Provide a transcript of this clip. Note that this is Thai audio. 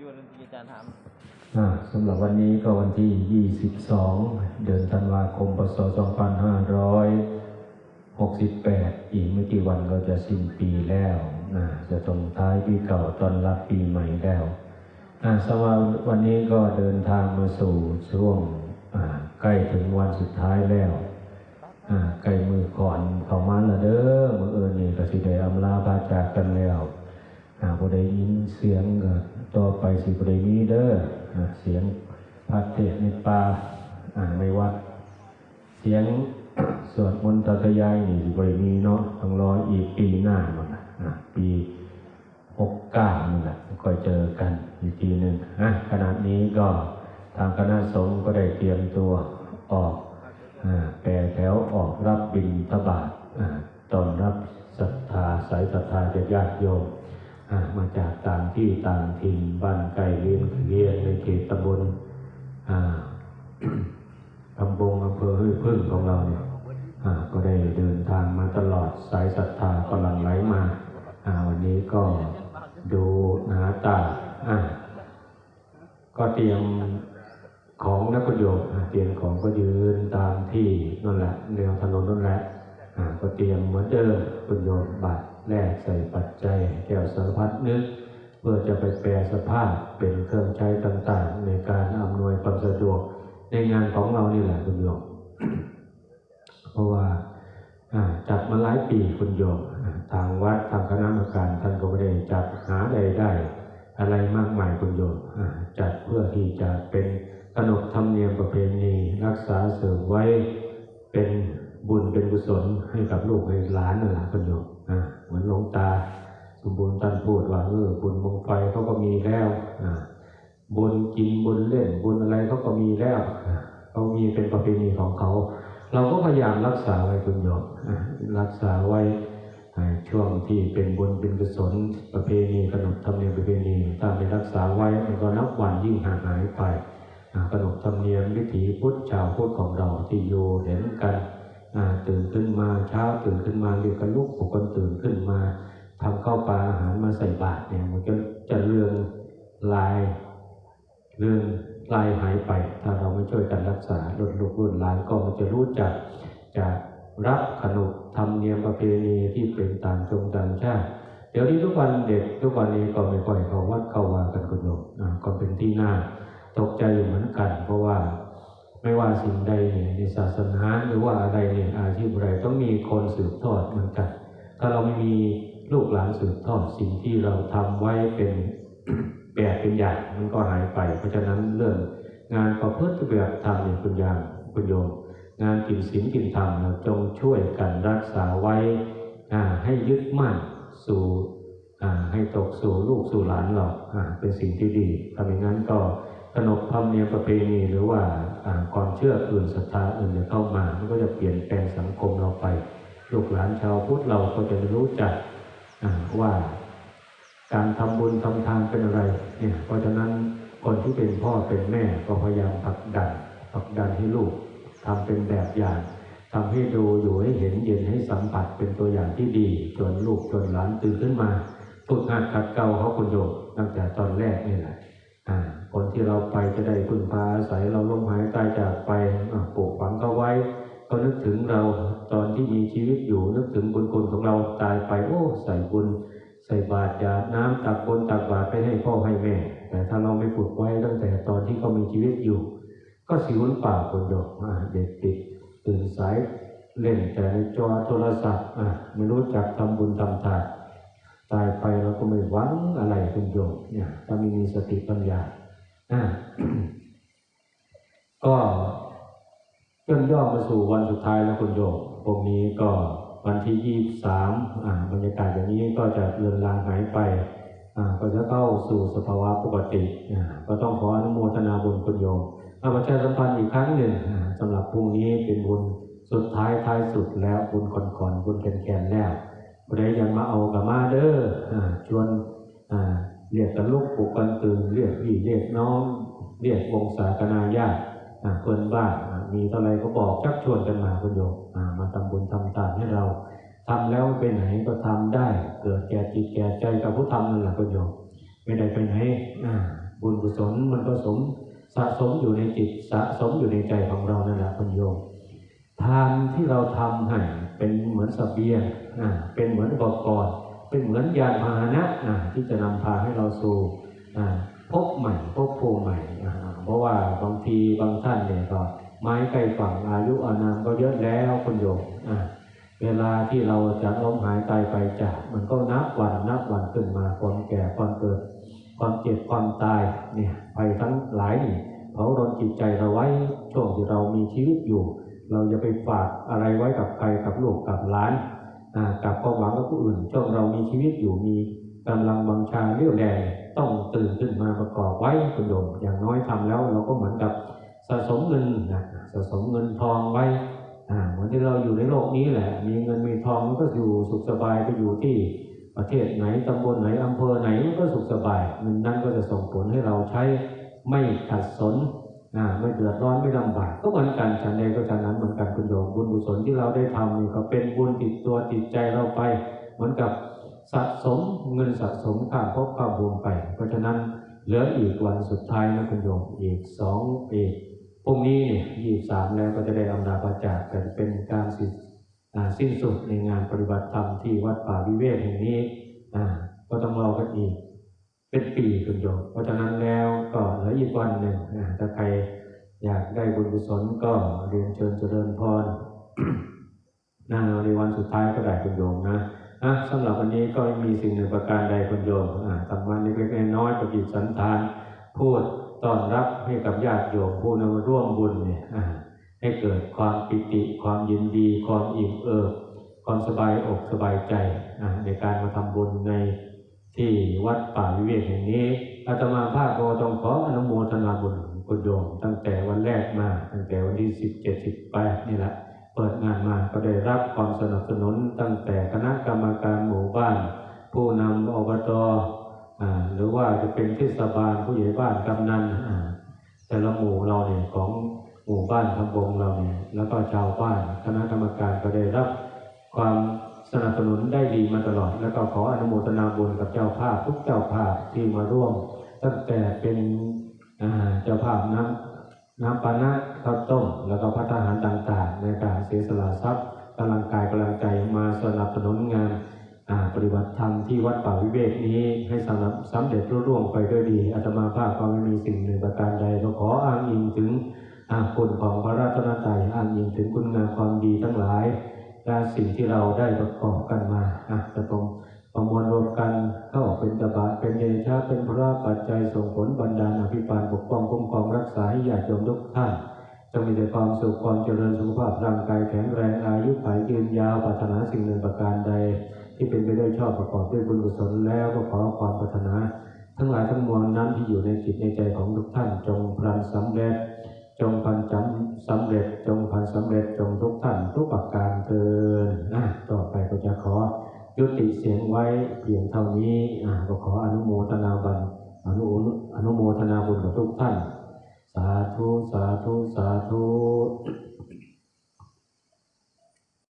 ยู่ดนตรีอาจารย์ถามสำหรับวันนี้ก็วันที่ 22 เดือนธันวาคม พศ 2568 อีกไม่กี่วันก็จะสิ้นปีแล้วนะจะตรงท้ายปีเก่าตอนรับปีใหม่แล้วสำหรับวันนี้ก็เดินทางมาสู่ช่วงใกล้ถึงวันสุดท้ายแล้วใกล้มือก่อนเขามาและเด้อมื่อเอิญนี่ก็สิได้อำลาพาจากกันแล้วหากบ่ได้ยินเสียงก็ ต่อไปสิบ่ได้มีเด้อเสียงพระเทศน์ในปาอ่าในวัดเสียงสวดมนต์ตะยายนี่สิบ่ได้มีเนาะต้องรออีกปีหน้ามันนะปีหกเก้านี่แหละค่อยเจอกันอีกทีหนึ่งอะขณะนี้ก็ทางคณะสงฆ์ก็ได้เตรียมตัวออกแปรแถวออกรับบิณฑบาตตอนรับศรัทธาสายศรัทธาญาติโยม ที่ต่างถิ่นบ้านไกลเรียนเรียนในเขตตำบลอ่าตำบลอำเภอห้วยพึ่งของเราเนี่ยก็ได้เดินทางมาตลอดสายศรัทธากำลังไหลมาาวันนี้ก็ดูหนาตาก็เตรียมของนักประโยชน์เตรียมของก็ยืนตามที่นั่นแหละแนวถนนนั่นแหละก็เตรียมเหมือนเดิมประโยชน์บัตรแลกใส่ปัจจัยแก้วสารพัดนึก พื่อจะไปแปลสภาพเป็นเครื่องใช้ต่างๆ ในการอำนวยความสะดวกในงานของเรานี่แหละคุณโยมเพราะว่าจัดมาหลายปีคุณโยมทางวัดทางคณะกรรมการท่านก็ไม่ได้จัดหาใดได้ อะไรมากมายคุณโยมจัดเพื่อที่จะเป็นขนบธรรมเนียมประเพณีรักษาเสริมไว้เป็นบุญเป็นกุศลให้กับลูกให้หลานนั่นแหละคุณโยมเหมือนหลวงตา สมบูรณ์ท่านพูดว่าเออบุญมงไฟเขาก็มีแล้วบุญกินบุญเล่นบุญอะไรเขาก็มีแล้วเขามีเป็นประเพณีของเขา เราก็พยายามรักษาไว้คุณโยมรักษาไว้ช่วงที่เป็นบุญเป็นกุศลประเพณีขนบธรรมเนียมประเพณีถ้าไม่รักษาไว้มันก็นับวันยิ่งห่างหายไปขนบธรรมเนียมวิถีพุทธชาวพุทธของเราที่อยู่เห็นกันตื่นขึ้นมาเช้าตื่นขึ้นมาเรียกกันลูกปลุกกันตื่นขึ้นมา มาใส่บาตรเนี่ยมันก็จะเรืองลายเรื่องลายหายไป ถ้าเราไม่ช่วยกันรักษารุ่นลูกรุ่นหลานก็มันจะรู้จักจะรับขนบธรรมเนียมประเพณีที่เป็นต่างชงต่างชาติเดี๋ยวนี้ทุกวันเด็กทุกวันนี้ก็ไม่ค่อยเขาวัดเข้าวากันคุณโยมอ่าก็เป็นที่น่าตกใจอยู่เหมือนกัน เพราะว่าไม่ว่าสิ่งใดเนี่ยในศาสนาหรือว่าอะไรเนี่ยอาชีพอะไรต้องมีคนสืบทอดเหมือนกัน ถ้าเราไม่มี ลูกหลานสืบทอดสิ่งที่เราทำไว้เป็นแบบเป็นอย่างมันก็หายไป เพราะฉะนั้นเรื่องงานประพฤติปฏิบัติธรรมเนี่ยคุณยามคุณโยม งานกินศีลกินธรรมเราจงช่วยกันรักษาไว้ให้ยึดมั่นสู่ให้ตกสู่ลูกสู่หลานเราเป็นสิ่งที่ดีถ้าไม่งั้นก็ขนบธรรมเนียมประเพณีหรือว่าความเชื่ออื่นศรัทธาอื่นจะเข้ามามันก็จะเปลี่ยนแปลงสังคมเราไป ลูกหลานชาวพุทธเราก็จะรู้จัก ว่าการทำบุญทำทานเป็นอะไร เนี่ย เพราะฉะนั้นคนที่เป็นพ่อเป็นแม่ก็พยายามผลักดันผลักดันให้ลูกทำเป็นแบบอย่างทำให้ดูอยู่ให้เห็นเย็นให้สัมผัสเป็นตัวอย่างที่ดี จนลูกจนหลานตื่นขึ้นมาฝึกหัดขัดเกลาเขาคุณโยมตั้งแต่ตอนแรกนี่แหละอ่าคนที่เราไปจะได้พึ่งพาอาศัยเราลมหายใจจากไปปลูกฝังเขาไว้ ก็นึกถึงเรา ตอนที่มีชีวิตอยู่นึกถึงบุญคุณของเราตายไปโอ้ใส่บุญใส่บาตรยาน้ำตักบนตักบาตรไปให้พ่อให้แม่ แต่ถ้าเราไม่ฝึกไว้ตั้งแต่ตอนที่เขามีชีวิตอยู่ ก็สิวนป่าคนโยมอ่าเด็กติดตื่นสายเล่นแต่ในจอโทรศัพท์อ่าไม่รู้จักทำบุญทำทานตายไปเราก็ไม่หวังอะไรคุณโยมเนี่ยถ้าไม่มีสติปัญญาอ่าก็ จนย่อมาสู่วันสุดท้ายแล้วคุณโยมพวกนี้ก็วันที่ยี่สามอ่าบรรยากาศอย่างนี้ก็จะเลือนลางหายไปอ่าก็จะเข้าสู่สภาวะปกติอ่าก็ต้องขออนุโมทนาบุญคุณโยมเอาประชาสัมพันธ์อีกครั้งหนึ่งอ่าสำหรับพรุ่งนี้เป็นบุญสุดท้ายท้ายสุดแล้วบุญก่อนๆบุญแขนๆแล้วผู้ใดยังมาเอากับมาเด้ออ่าชวนอ่าเรียกกันลูกปลุกกันตื่นเรียกพี่เรียกน้อง เรียกวงศาคณาญาติ เพื่อนบ้านมีเท่าไรก็บอกชักชวนกันมาคุณโยมมาทำบุญทำทานให้เราทำแล้วไปไหนก็ทำได้ เกิดแก่จิตแก่ใจกับผู้ทำนั่นแหละคุณโยมไม่ได้ไปไหนอ่าญกุศลมันก็สมสะสมอยู่ในจิตสะสมอยู่ในใจของเรานั่นแหละคุณโยมทานที่เราทำให้เป็นเหมือนสเบียงอ่าเป็นเหมือนอุปกรณ์เป็นเหมือนยานพาหนะที่จะนำพาให้เราสู่พบใหม่พบภูมิใหม่อ่า เพราะว่าบางทีบางท่านเนี่ยก็ไม้ใกล้ฝั่งอายุอานามก็เยอะแล้วคุณโยมอ่าเวลาที่เราจะล้มหายตายไปจากมันก็นับวันนับวันขึ้นมาความแก่ความเกิด ความเจ็บความตายเนี่ยไปทั้งหลายนี่เผารนจิตใจเราไว้ช่วงที่เรามีชีวิตอยู่ เราจะไปฝากอะไรไว้กับใครกับลูกกับหลานกับความหวังกับผู้อื่นช่วงเรามีชีวิตอยู่มี กำลังบังชาเรี่ยวแรงต้องตื่นขึ้นมาประกอบไว้คุณโยมอย่างน้อยทำแล้วเราก็เหมือนกับสะสมเงินนะสะสมเงินทองไว้เหมือนที่เราอยู่ในโลกนี้แหละ มีเงินมีทองมันก็อยู่สุขสบายไปอยู่ที่ประเทศไหนตำบลไหนอำเภอไหนก็สุขสบายเงินนั้นก็จะส่งผลให้เราใช้ไม่ขัดสนไม่เดือดร้อนไม่ลำบากก็เหมือนกันฉันเองก็ฉันนั้นเหมือนกันคุณโยมบุญกุศลที่เราได้ทำนี่ก็เป็นบุญติดตัวติดใจเราไป เหมือนกับ สะสมเงินสะสมข้ามภพข้ามบุญไป เพราะฉะนั้นเหลืออีกวันสุดท้ายนะคุณโยมอีกสองปีพรุ่งนี้เนี่ยยี่สามแล้วก็จะได้อำนาจประจากกันเป็นการสิ้นสิ้นสุดในงานปฏิบัติธรรมที่วัดป่าวิเวกแห่งนี้ก็ต้องรอกันอีก เป็นปีคุณโยมเพราะฉะนั้นแล้วก็เหลืออีกวันหนึ่งถ้าใครอยากได้บุญกุศลก็เรียนเชิญเจริญพรนาในวันสุดท้ายก็ได้คุณโยมนะ อะสำหรับวันนี้ก็มีสิ่งหนึ่งประการใดคุณโยมอ่าทำวันเล็กๆน้อยๆประกิจสันทาน พูดต้อนรับให้กับญาติโยมผู้นำร่วมบุญเนี่ยให้เกิดความปิติ ความยินดี ความอิ่มเอิบความสบายอกสบายใจในการมาทำบุญในที่วัดป่าวิเวกแห่งนี้อาตมาภาพก็ต้องขออนุโมทนาบุญคุณโยมตั้งแต่วันแรกมา ตั้งแต่วันที่สิบเจ็ดสิบแปดนี่แหละ เปิดงานมาก็ได้รับความสนับสนุนตั้งแต่คณะกรรมการหมู่บ้าน ผู้นำอบตอหรือว่าจะเป็นเทศบาลผู้ใหญ่บ้านกำนันแต่ละหมู่เราเนี่ยของหมู่บ้านทำบงเราเนี่ยแล้วก็ชาวบ้านคณะกรรมการก็ได้รับความสนับสนุนได้ดีมาตลอด แล้วก็ขออนุโมทนาบุญกับเจ้าภาพทุกเจ้าภาพที่มาร่วม ตั้งแต่เป็นเจ้าภาพน้ำ น้ำปานะข้าวต้มแล้วก็พัฒหารต่างๆ ในการเสียสละทรัพย์กำลังกายกำลังใจมาสนับสนุนงานปฏิบัติธรรมที่วัดป่าวิเวกนี้ให้สำเร็จสำเร็จรุ่ร่วงไปด้วยดีอาตมาภาพก็ไม่มีสิ่งหนึ่งประการใดก็ขออ้างอิงถึงคุณของพระราชนตรัยอ้างอิงถึงคุณงามความดีทั้งหลายและสิ่งที่เราได้ประกอบกันมาอะจะต้อง เป็นพระปัจจัยส่งผลบันดาลอภิปานปกป้องคุ้มครองรักษาให้ญาติโยมทุกท่านจงมีแต่ความสุขความเจริญสุขภาพร่างกายแข็งแรงอายุขัยยืนยาวปรารถนาสิ่งหนึ่งประการใด ที่เป็นไปด้วยชอบประกอบด้วยบุญกุศลแล้วก็ขอความปรารถนา ทั้งหลายทั้งมวลนั้นที่อยู่ในจิตในใจของทุกท่านจงพลันสำเร็จ จงพันจำสำเร็จ จงพันสำเร็จจงทุกท่านทุกประการเทินอะต่อไปก็จะขอยุติ เสียงไว้เพียงเท่านี้ก็ขออนุโมทนาบันอนุอนุโมทนาบุญกับทุกท่าน สาธุ สาธุ สาธุ